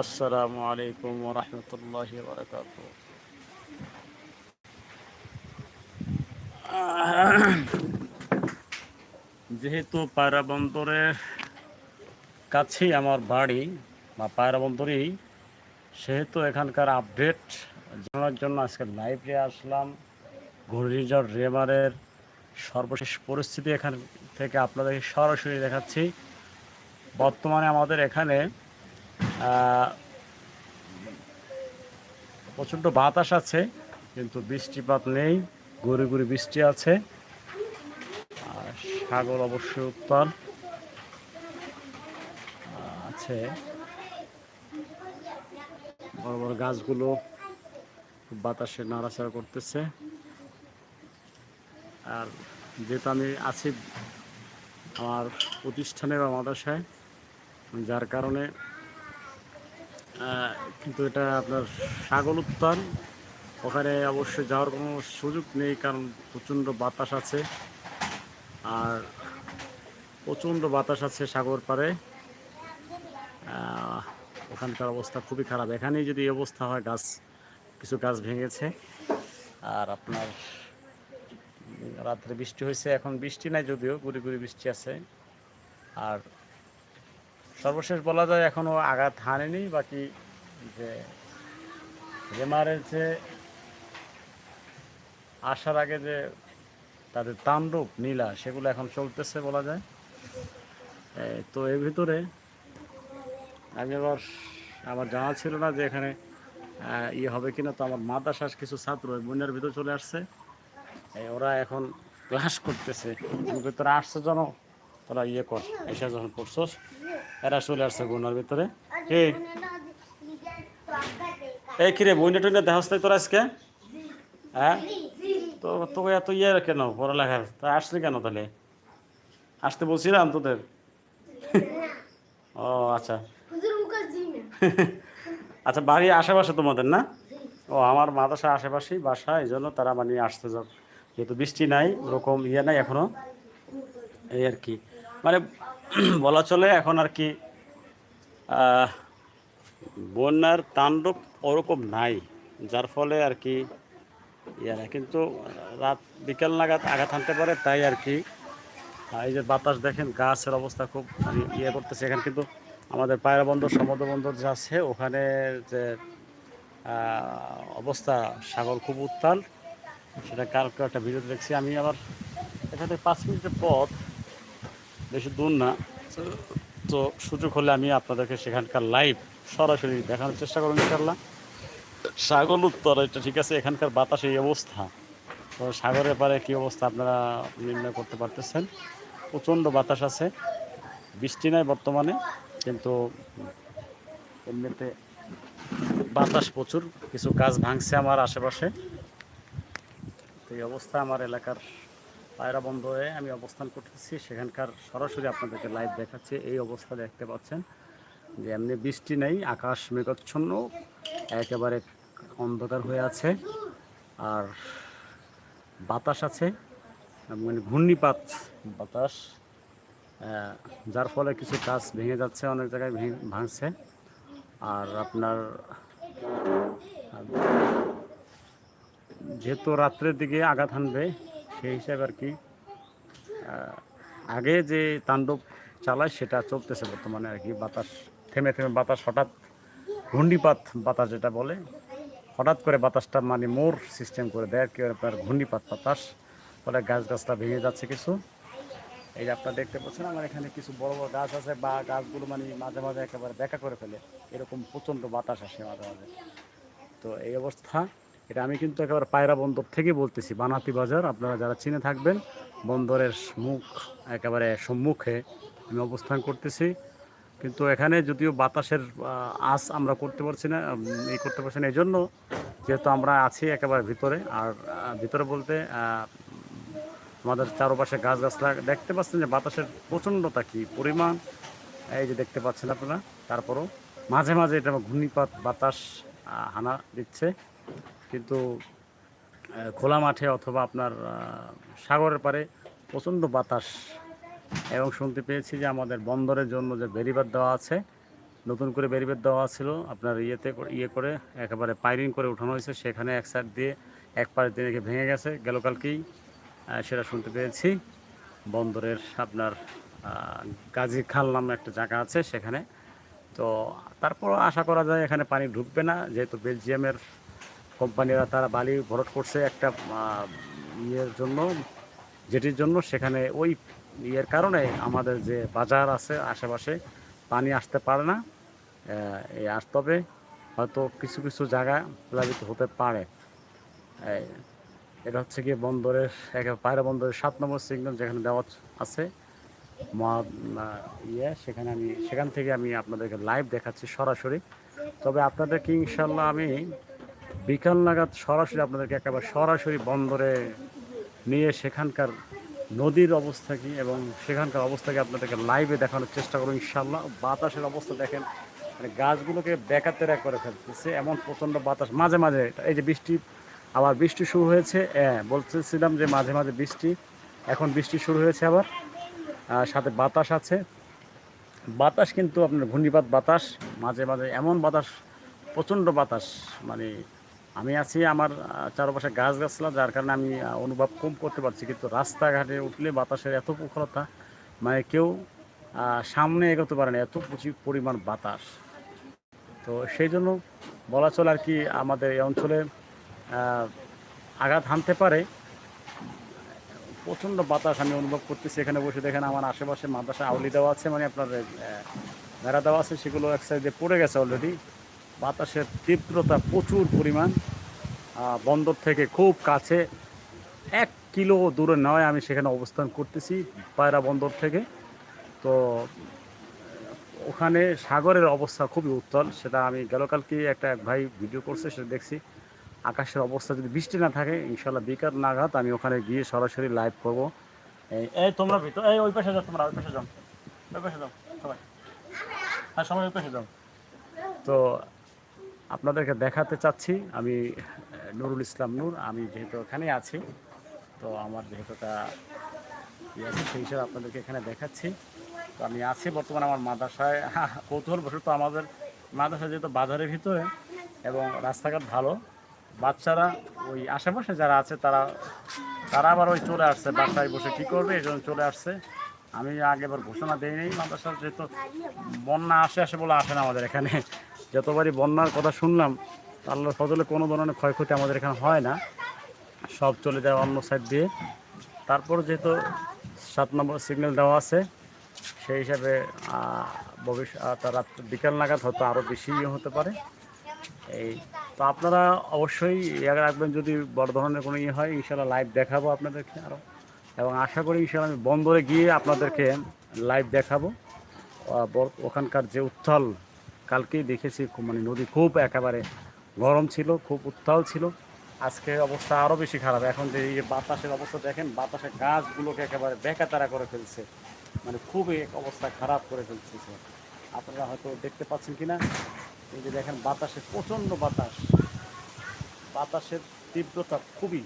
আসসালামু আলাইকুম রহমতুল্লাহ যেহেতু পায়রা বন্দরের কাছেই আমার বাড়ি, বা পায়রা বন্দরেই সেহেতু এখানকার আপডেট জানার জন্য আজকে লাইভে আসলাম। ঘূর্ণিঝড় রেমারের সর্বশেষ পরিস্থিতি এখান থেকে আপনাদের সরাসরি দেখাচ্ছি। বর্তমানে আমাদের এখানে প্রচণ্ড বাতাস আছে, কিন্তু বৃষ্টিপাত নেই গড়ি গড়ি বৃষ্টি আছে। আর সাগর অবশ্যই উত্তাল। আছে। বড় বড় গাছগুলো বাতাসে নাড়াচাড়া করতেছে। আর যেহেতু আমি আছি আমার প্রতিষ্ঠানে বা মাদ্রাসায়, যার কারণে কিন্তু এটা আপনার সাগর উত্তাল। ওখানে অবশ্যই যাওয়ার কোনো সুযোগ নেই কারণ প্রচণ্ড বাতাস আছে। আর প্রচণ্ড বাতাস আছে সাগর আহ, ওখানকার অবস্থা খুবই খারাপ। এখানেই যদি অবস্থা হয় গাছ কিছু গাছ ভেঙেছে। আর আপনার রাত্রে বৃষ্টি হয়েছে এখন বৃষ্টি নাই যদিও গুড়ি গুড়ি বৃষ্টি আছে। আর সর্বশেষ বলা যায় এখনও আঘাত হানেনি বাকি যে রেমারের যে আসার আগে যে তাদের তাণ্ডব নীলা সেগুলো এখন চলতেছে বলা যায়। তো এর ভিতরে আমি আবার আমার জানা ছিল না যে এখানে ইয়ে হবে কিনা তো আমার মাদ্রাসার কিছু ছাত্র বন্যার ভিতর চলে আসছে। ওরা এখন ক্লাস করতেছে। আমি কই, তোরা আসছে যেন তোরা ইয়ে কর এসে যখন পড়ছস। এরা চলে আসছে বন্যার ভিতরে। এই। এই কিরে বইনা টইনা তাই তোরা আজকে? হ্যাঁ? তো তোকে এত ইয়ে কেন পড়ালেখার তা আসলি কেন তাহলে? আসতে বলছিলাম তোদের। ও আচ্ছা। আচ্ছা বাড়ি আশেপাশে তোমাদের না? ও আমার মাদ্রাসা আশেপাশেই বাসা এই জন্য তারা মানে আসতে যাও যেহেতু বৃষ্টি নাই ওরকম ইয়ে নাই এখনও। এই আর কি। মানে বলা চলে এখন আর কি বন্যার তাণ্ডব ওরকম নাই, যার ফলে আর কি ইয়ারা কিন্তু রাত বিকেল নাগাদ আঘাত আনতে পারে, তাই আর কি এই যে বাতাস দেখেন, গাছের অবস্থা খুব মানে ইয়ে করতেছে এখানে। কিন্তু আমাদের পায়রা বন্দর, সমুদ্র বন্দর যে আছে, ওখানে যে অবস্থা, সাগর খুব উত্তাল। সেটা কালকে একটা ভিডিও দেখছি, আমি আবার এখান পাঁচ মিনিটের পথ বেশি দূর না। তো- সুযোগ হলে আমি আপনাদেরকে সেখানকার লাইভ সরাসরি দেখানোর চেষ্টা করুন ইনশাল্লাহ সাগর উত্তর, এটা ঠিক আছে, এখানকার বাতাসে এই অবস্থা। তো সাগরের পারে কী অবস্থা আপনারা নির্ণয় করতে পারতেছেন? প্রচণ্ড বাতাস আছে, বৃষ্টি নাই বর্তমানে, কিন্তু এমনিতে বাতাস প্রচুর, কিছু গাছ ভাঙছে আমার আশেপাশে। তো এই অবস্থা আমার এলাকার। পায়রা বন্ধ হয়ে আমি অবস্থান করতেছি। সেখানকার সরাসরি আপনাদেরকে লাইভ দেখাচ্ছি। এই অবস্থা দেখতে পাচ্ছেন যে এমনি বৃষ্টি নেই, আকাশ মেঘাচ্ছন্ন, একেবারে অন্ধকার হয়ে আছে। আর বাতাস আছে মানে ঘূর্ণিপাত বাতাস যার ফলে কিছু গাছ ভেঙে যাচ্ছে, অনেক জায়গায় ভেঙে ভাঙছে। আর আপনার যেহেতু রাত্রের দিকে আঘাত হানবে সেই হিসাবে আর কি আগে যে তাণ্ডব চালায় সেটা চলতেছে বর্তমানে আর কি। বাতাস থেমে থেমে বাতাস, হঠাৎ ঘূর্ণিপাত, বাতাস যেটা বলে, হঠাৎ করে বাতাসটা মানে মোর সিস্টেম করে দেয় আর কি আপনার ঘূর্ণিপাত, বাতাস, ফলে গাছ গাছটা ভেঙে যাচ্ছে কিছু। এই যে আপনারা দেখতে পাচ্ছেন, আমার এখানে কিছু বড় বড় গাছ আছে, বা গাছগুলো মানে মাঝে মাঝে একেবারে দেখা করে ফেলে। এরকম প্রচণ্ড বাতাস আসে মাঝে মাঝে। তো এই অবস্থা। এটা আমি কিন্তু একেবারে পায়রা বন্দর থেকে বলতেছি। বানাতি বাজার, আপনারা যারা চিনে থাকবেন, বন্দরের মুখ একেবারে সম্মুখে আমি অবস্থান করতেছি। কিন্তু এখানে যদিও বাতাসের আঁচ আমরা করতে পারছি না এই করতে পারছি না এই জন্য যেহেতু আমরা আছি একেবারে ভিতরে, আর ভিতরে বলতে আমাদের চারপাশে গাছ গাছলা দেখতে পাচ্ছেন যে বাতাসের প্রচণ্ডতা কি পরিমাণ। এই যে দেখতে পাচ্ছেন আপনারা, তারপরও মাঝে মাঝে এটা ঘূর্ণিপাত বাতাস হানা দিচ্ছে। কিন্তু খোলা মাঠে অথবা আপনার সাগরের পারে প্রচণ্ড বাতাস এবং শুনতে পেয়েছি যে আমাদের বন্দরের জন্য যে বেরিবাদ দেওয়া আছে, নতুন করে ব্যারিবেড দেওয়া ছিল, আপনার ইয়েতে ইয়ে করে একেবারে পাইরিং করে উঠানো হয়েছে, সেখানে এক সাইড দিয়ে এক পাশ দিয়ে নাকি ভেঙে গেছে, গেল কালকেই সেটা শুনতে পেয়েছি। বন্দরের আপনার গাজী খাল নামে একটা জায়গা আছে সেখানে। তো তারপর আশা করা যায় এখানে পানি ঢুকবে না, যেহেতু বেলজিয়ামের কোম্পানিরা তারা বালি ভরট করছে একটা ইয়ের জন্য, যেটির জন্য সেখানে ওই ইয়ের কারণে আমাদের যে বাজার আছে আশেপাশে পানি আসতে পারে না এই আসতে হবে হয়তো কিছু কিছু জায়গা প্লাবিত হতে পারে। এটা হচ্ছে গিয়ে বন্দরের একেবারে পায়রা বন্দরের সাত নম্বর সিগন্যাল যেখানে দেওয়া আছে মহা- ইয়ে সেখানে আমি সেখান থেকে আমি আপনাদেরকে লাইভ দেখাচ্ছি সরাসরি। তবে আপনাদেরকে ইনশাল্লাহ আমি বিকাল নাগাদ সরাসরি আপনাদেরকে একেবারে সরাসরি বন্দরে নিয়ে সেখানকার নদীর অবস্থা কি এবং সেখানকার অবস্থাকে আপনাদেরকে লাইভে দেখানোর চেষ্টা করব ইনশাল্লাহ বাতাসের অবস্থা দেখেন মানে গাছগুলোকে বেকাতেরা করে ফেলতেছে, এমন প্রচণ্ড বাতাস। মাঝে মাঝে এই যে বৃষ্টি, আবার বৃষ্টি শুরু হয়েছে হ্যাঁ বলতেছিলাম যে মাঝে মাঝে বৃষ্টি, এখন বৃষ্টি শুরু হয়েছে আবার সাথে বাতাস আছে। বাতাস কিন্তু আপনার ঘূর্ণিপাত বাতাস, মাঝে মাঝে এমন বাতাস, প্রচণ্ড বাতাস মানে আমি আছি আমার চারপাশে গাছ গাছলা যার কারণে আমি অনুভব কম করতে পারছি। কিন্তু রাস্তাঘাটে উঠলে বাতাসের এত প্রখরতা মানে কেউ সামনে এগোতে পারে না, এত প্রচুর পরিমাণ বাতাস। তো সেই জন্য বলা চলে আর কি, আমাদের এই অঞ্চলে আঘাত হানতে পারে। প্রচণ্ড বাতাস আমি অনুভব করতেছি। এখানে বসে দেখেন আমার আশেপাশে মাদ্রাসা আউলি দেওয়া আছে মানে আপনার বেড়া দেওয়া আছে, সেগুলো এক সাইডে পড়ে গেছে অলরেডি বাতাসের তীব্রতা প্রচুর পরিমাণ বন্দর থেকে খুব কাছে, এক কিলো দূরে নয় আমি সেখানে অবস্থান করতেছি পায়রা বন্দর থেকে। তো, ওখানে সাগরের অবস্থা খুবই উত্তল, সেটা আমি গেলকালকে একটা এক ভাই ভিডিও করছে, সেটা দেখছি। আকাশের অবস্থা যদি বৃষ্টি না থাকে, ইনশাল্লাহ বিকাল নাগাদ আমি ওখানে গিয়ে সরাসরি লাইভ করব। এই এই তোমরা ভিতর, এই ওই পাশে যাও, তোমরা ওই পাশে যাও, ওই পাশে যাও, সবাই। হ্যাঁ সবাই ওই পাশে যাও। তো আপনাদেরকে দেখাতে চাচ্ছি। আমি নুরুল ইসলাম নূর, আমি যেহেতু এখানে আছি, তো আমার যেহেতু ইয়ে আছে, সেই হিসাবে আপনাদেরকে এখানে দেখাচ্ছি। তো আমি আছি বর্তমানে আমার মাদ্রাসায়। কৌতূহল বশত আমাদের মাদ্রাসা যেহেতু বাজারের ভিতরে এবং রাস্তাঘাট ভালো, বাচ্চারা ওই আশেপাশে যারা আছে তারা তারা আবার ওই চলে আসছে, বাসায় বসে কী করবে, এই জন্য চলে আসছে। আমি আগে এবার ঘোষণা দিই নেই মাদ্রাসার, যেহেতু বন্যা আসে আসে বলে আসে না আমাদের এখানে। যতবারই বন্যার কথা শুনলাম, আল্লাহর ফজলে কোনো ধরনের ক্ষয়ক্ষতি আমাদের এখানে হয় না। সব চলে যায় অন্য সাইড দিয়ে। তারপর যেহেতু সাত নম্বর সিগন্যাল দেওয়া আছে, সেই হিসাবে ভবিষ্যৎ রাত বিকাল নাগাদ হয়তো আরও বেশি ইয়ে হতে পারে। এই, তো আপনারা অবশ্যই ইয়ে রাখবেন, যদি বড় ধরনের কোনো ইয়ে হয় ইনশাল্লাহ লাইভ দেখাবো আপনাদেরকে আরও এবং আশা করি ইনশাল্লাহ আমি বন্দরে গিয়ে আপনাদেরকে লাইভ দেখাবো। ওখানকার যে উত্থাল কালকেই দেখেছি মানে নদী খুব একেবারে গরম ছিল, খুব উত্তাল ছিল। আজকে অবস্থা আরও বেশি খারাপ। এখন যে এই বাতাসের অবস্থা দেখেন, বাতাসের গাছগুলোকে একেবারে বেকাতারা করে ফেলছে। মানে খুবই এক অবস্থা খারাপ করে ফেলছে। আপনারা হয়তো দেখতে পাচ্ছেন কি না এই যে দেখেন, বাতাসে প্রচণ্ড বাতাস। বাতাসের তীব্রতা খুবই।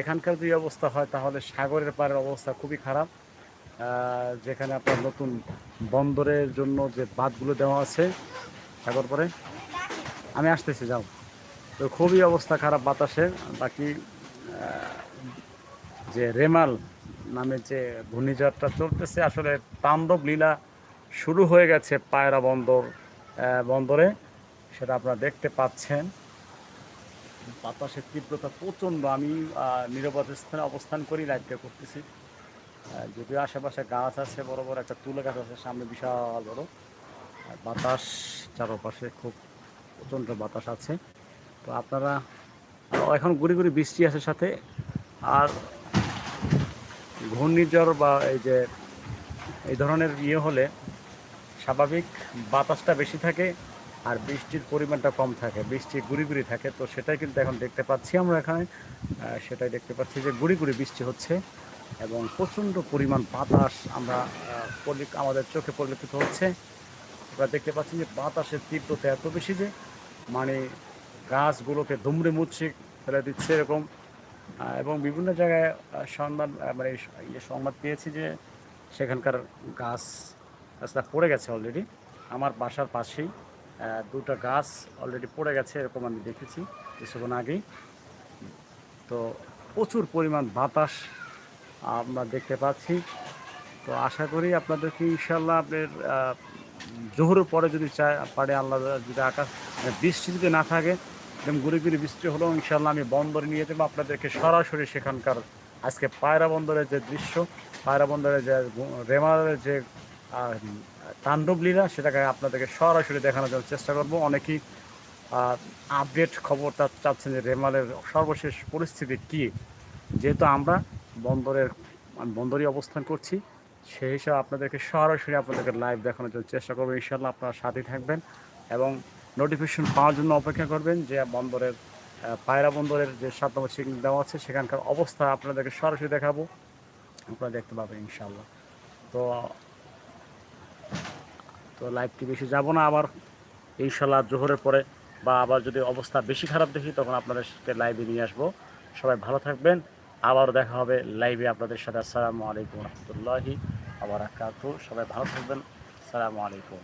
এখানকার যদি অবস্থা হয়, তাহলে সাগরের পাড়ের অবস্থা খুবই খারাপ। যেখানে আপনার নতুন বন্দরের জন্য যে বাঁধগুলো দেওয়া আছে সাগর পরে। আমি আসতেছি, যাও। তো খুবই অবস্থা খারাপ বাতাসের। বাকি যে রেমাল নামে যে ঘূর্ণিঝড়টা চলতেছে, আসলে তাণ্ডব লীলা শুরু হয়ে গেছে পায়রা বন্দর বন্দরে। সেটা আপনারা দেখতে পাচ্ছেন। বাতাসের তীব্রতা প্রচণ্ড। আমি নিরাপদ স্থানে অবস্থান করি লাইভটা করতেছি। যদিও আশেপাশে গাছ আছে, বড় বড় একটা তুলে গাছ আছে, সামনে বিশাল বড়। বাতাস চারপাশে খুব প্রচণ্ড বাতাস আছে। তো আপনারা এখন গুড়ি গুড়ি বৃষ্টি আছে সাথে, আর ঘূর্ণিঝড় বা এই যে এই ধরনের ইয়ে হলে স্বাভাবিক বাতাসটা বেশি থাকে আর বৃষ্টির পরিমাণটা কম থাকে, বৃষ্টি গুড়ি গুড়ি থাকে। তো সেটাই কিন্তু এখন দেখতে পাচ্ছি আমরা এখানে। সেটাই দেখতে পাচ্ছি যে গুড়ি গুড়ি বৃষ্টি হচ্ছে। এবং প্রচণ্ড পরিমাণ বাতাস আমরা আমাদের চোখে পরিলক্ষিত হচ্ছে। আমরা দেখতে পাচ্ছি যে বাতাসের তীব্রতা এত বেশি যে মানে গাছগুলোকে দুমড়ে মুচড়ে ফেলে দিচ্ছে এরকম। এবং বিভিন্ন জায়গায় সংবাদ মানে ইয়ে সংবাদ পেয়েছি যে, সেখানকার গাছ, গাছটা পড়ে গেছে অলরেডি আমার বাসার পাশেই দুটো গাছ অলরেডি পড়ে গেছে এরকম আমি দেখেছি কিছুক্ষণ আগেই। তো প্রচুর পরিমাণ বাতাস আমরা দেখতে পাচ্ছি। তো আশা করি আপনাদেরকে ইনশাল্লাহ আপনার জোহরের পরে যদি চায়, পারে আল্লাহ যদি আকাশ মানে বৃষ্টি যদি না থাকে, একদম গুড়ি গুড়ি বৃষ্টি হলেও ইনশাল্লাহ আমি বন্দরে নিয়ে যাব। আপনাদেরকে সরাসরি সেখানকার আজকে পায়রা বন্দরের যে দৃশ্য, পায়রা বন্দরের যে রেমারের যে তাণ্ডব লীলা, সেটাকে আপনাদেরকে সরাসরি দেখানোর জন্য চেষ্টা করব। অনেকেই আপডেট খবরটা চাচ্ছেন যে রেমালের সর্বশেষ পরিস্থিতি কী? যেহেতু আমরা বন্দরের আমি বন্দরে অবস্থান করছি। সেই হিসাবে আপনাদেরকে সরাসরি আপনাদেরকে লাইভ দেখানোর জন্য চেষ্টা করব। ইনশাল্লাহ আপনারা সাথে থাকবেন এবং নোটিফিকেশন পাওয়ার জন্য অপেক্ষা করবেন যে বন্দরের পায়রা বন্দরের যে সাত নম্বর সিগন্যাল দেওয়া আছে, সেখানকার অবস্থা আপনাদেরকে সরাসরি দেখাবো। আপনারা দেখতে পাবেন ইনশাল্লাহ তো তো লাইভটি বেশি যাব না আবার। ইনশাল্লাহ জোহরের পরে বা আবার যদি অবস্থা বেশি খারাপ দেখি, তখন আপনাদের সাথে লাইভে নিয়ে আসব। সবাই ভালো থাকবেন। আবার দেখা হবে লাইভে আপনাদের সাথে। আসসালামু আলাইকুম রহমতুল্লাহি আবার সবাই ভালো থাকবেন। আসসালামু আলাইকুম।